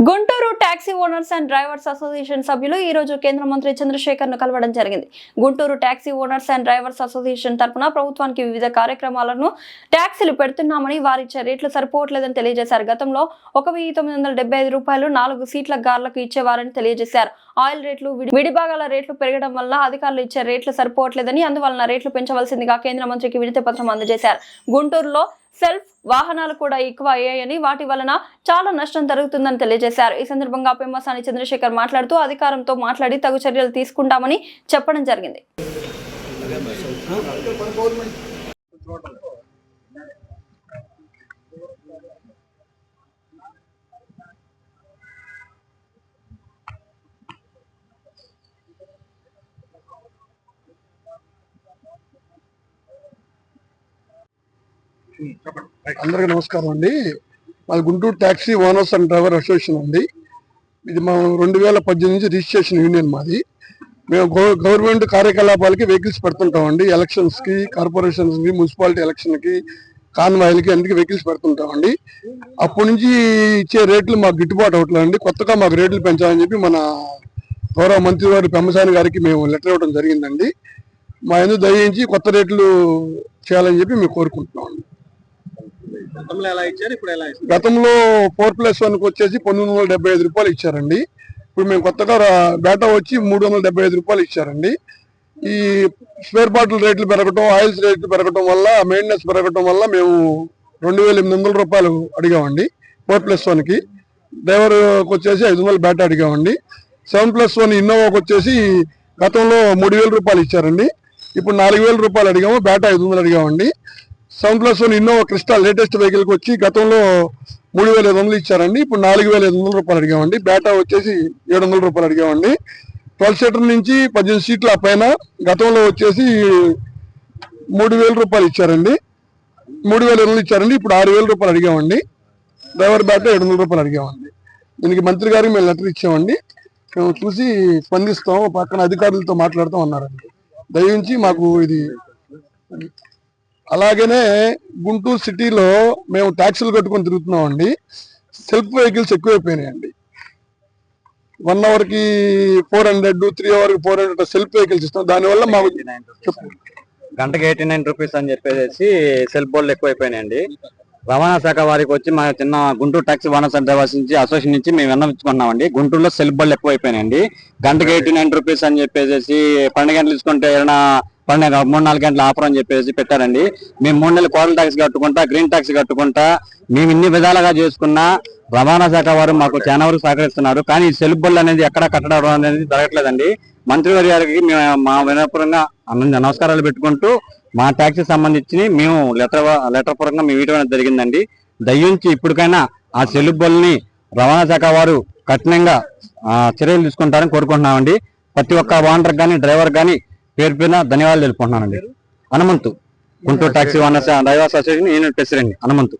Guntur taxi owners and drivers association సభ్యులు ఈ రోజు కేంద్ర మంత్రి చంద్రశేఖర్ను కలవడం జరిగింది. Guntur taxi owners and drivers association తరపున ప్రభుత్వానికి వివిధ కార్యక్రమాలను ట్యాక్సీలు పెడుతున్నామని వారిచ్చే రేట్లు సరిపోవట్లేదని తెలియజేశారు. గతంలో ఒక వెయ్యి తొమ్మిది వందల ఐదు రూపాయలు నాలుగు సీట్ల గార్లకు ఇచ్చేవారని తెలియజేశారు. ఆయిల్ రేట్లు విడి- విడిభాగాల రేట్లు పెరగడం వల్ల అధికారులు ఇచ్చే రేట్లు సరిపోవట్లేదని అందువలన రేట్లు పెంచవలసిందిగా కేంద్ర మంత్రికి వినతి పత్రం అందజేశారు. గుంటూరులో సెల్ఫ్ వాహనాలు కూడా ఎక్కువ అయ్యాయని వాటి వలన చాలా నష్టం జరుగుతుందని తెలియజేశారు. ఈ సందర్భంగా పెమ్మసాని చంద్రశేఖర్ మాట్లాడుతూ అధికారంతో మాట్లాడి తగు చర్యలు తీసుకుంటామని చెప్పడం జరిగింది. అందరికీ నమస్కారం అండి. మాది Guntur taxi owners and driver association అండి. ఇది మా రెండు వేల పద్దెనిమిది నుంచి రిజిస్ట్రేషన్ యూనియన్ మాది. మేము గవర్నమెంట్ కార్యకలాపాలకి వెహికల్స్ పెడుతుంటామండి. ఎలక్షన్స్కి కార్పొరేషన్స్కి మున్సిపాలిటీ ఎలక్షన్కి కాన్వాయిల్కి కాన్వాయిలకి అన్నిటికీ వెహికల్స్ పెడుతుంటామండి. అప్పటి నుంచి ఇచ్చే రేట్లు మాకు గిట్టుబాటు అవట్లేదండి కొత్తగా మాకు రేట్లు పెంచాలని చెప్పి మన గౌరవ మంత్రి గారు పెమ్మసాని గారికి మేము లెటర్ ఇవ్వడం జరిగిందండి. మా ఎందుకు దయించి కొత్త రేట్లు చేయాలని చెప్పి మేము కోరుకుంటున్నామండి. గతంలో ఎలా ఇచ్చారు? ఇప్పుడు ఎలా ఇస్తారు గతంలో ఫోర్ ప్లస్ వన్ వచ్చేసి పంతొమ్మిది వందల డెబ్బై ఐదు రూపాయలు ఇచ్చారండి. ఇప్పుడు మేము కొత్తగా బేటా వచ్చి మూడు వందల డెబ్బై ఐదు రూపాయలు ఇచ్చారండి. ఈ స్పేర్ బాటిల్ రేట్లు పెరగటం ఆయిల్స్ రేట్లు పెరగటం వల్ల మెయింటెనెన్స్ పెరగటం వల్ల మేము రెండు వేల ఎనిమిది వందల రూపాయలు అడిగామండి ఫోర్ ప్లస్ వన్కి డ్రైవర్కి వచ్చేసి ఐదు వందలు బేటా అడిగామండి. సెవెన్ ప్లస్ వన్ ఇన్నోవాకి వచ్చేసి గతంలో మూడు వేల రూపాయలు ఇచ్చారండి. ఇప్పుడు నాలుగు వేల రూపాయలు అడిగాము బేటా ఐదు వందలు అడిగామండి. Seven plus one Innova Crysta latest వెహికల్కి వచ్చి గతంలో మూడు వేల ఐదు వందలు ఇచ్చారండి. ఇప్పుడు నాలుగు వేల ఐదు వందల రూపాయలు అడిగామండి. బేటా వచ్చేసి ఏడు వందల రూపాయలు అడిగామండి. ట్వెల్వ్ సీటర్ నుంచి పద్దెనిమిది సీట్ల పైన గతంలో వచ్చేసి మూడు వేల రూపాయలు ఇచ్చారండి. మూడు వేల ఐదు ఇచ్చారండి. ఇప్పుడు ఆరు వేల రూపాయలు అడిగామండి. డ్రైవర్ బేటా ఏడు వందల రూపాయలు అడిగామండి. దీనికి మంత్రి గారికి మేము లెటర్ ఇచ్చామండి. మేము చూసి స్పందిస్తాం. పక్కన అధికారులతో మాట్లాడుతూ ఉన్నారండి దయించి మాకు ఇది అలాగనే గుంటూరు సిటీలో మేము ట్యాక్సీలు కట్టుకొని తిరుగుతున్నాం అండి సెల్ఫ్ వెహికల్స్ ఎక్కువైపోయినాయండి. వన్ అవర్కి ఫోర్ హండ్రెడ్ త్రీ అవర్కి ఫోర్ హండ్రెడ్ సెల్ఫ్ వెహికల్స్ ఇస్తాం దానివల్ల మాకు. గంటకి ఎయిటీ నైన్ రూపీస్ అని చెప్పేసి సెల్ బోర్డులు ఎక్కువైపోయినాయండి. రవాణా శాఖ వారికి వచ్చి మా చిన్న Guntur taxi owners and drivers నుంచి అసోసియేషన్ నుంచి మేము విన్నవించుకున్నామండి. గుంటూరులో సెల్ బోర్డులు ఎక్కువైపోయినాయండి. గంటకి ఎయిటీ నైన్ రూపీస్ అని చెప్పేసి పన్నెండు గంటలు తీసుకుంటే ఏదైనా పన్నెండు మూడు నాలుగు గంటల ఆఫర్ అని చెప్పేసి పెట్టారండి. మేము మూడు నెలలు కోడల ట్యాక్స్ కట్టుకుంటా గ్రీన్ ట్యాక్స్ కట్టుకుంటా మేము ఇన్ని విధాలుగా చేసుకున్నా రవాణా శాఖ వారు మాకు చాలా వరకు సహకరిస్తున్నారు. కానీ ఈ సెల్ బోర్డులు అనేది ఎక్కడ కట్టడం అనేది జరగట్లేదండి. మంత్రి గారికి మేము మా వినపూర్వకంగా నమస్కారాలు పెట్టుకుంటూ మా ట్యాక్సీ సంబంధించి మేము లెటర్ లెటర్ పరంగా మేము ఇవ్వడం జరిగిందండి. దయ్యుంచి ఇప్పటికైనా ఆ సెల్లుబల్ని రవాణా శాఖ వారు కఠినంగా చర్యలు తీసుకుంటారని కోరుకుంటున్నామండి. ప్రతి ఒక్క ఓనర్ కానీ డ్రైవర్ కానీ పేరు పేరున ధన్యవాదాలు తెలుపుకుంటున్నానండి. Hanumanthu. Guntur taxi owners drivers association union president Hanumanthu.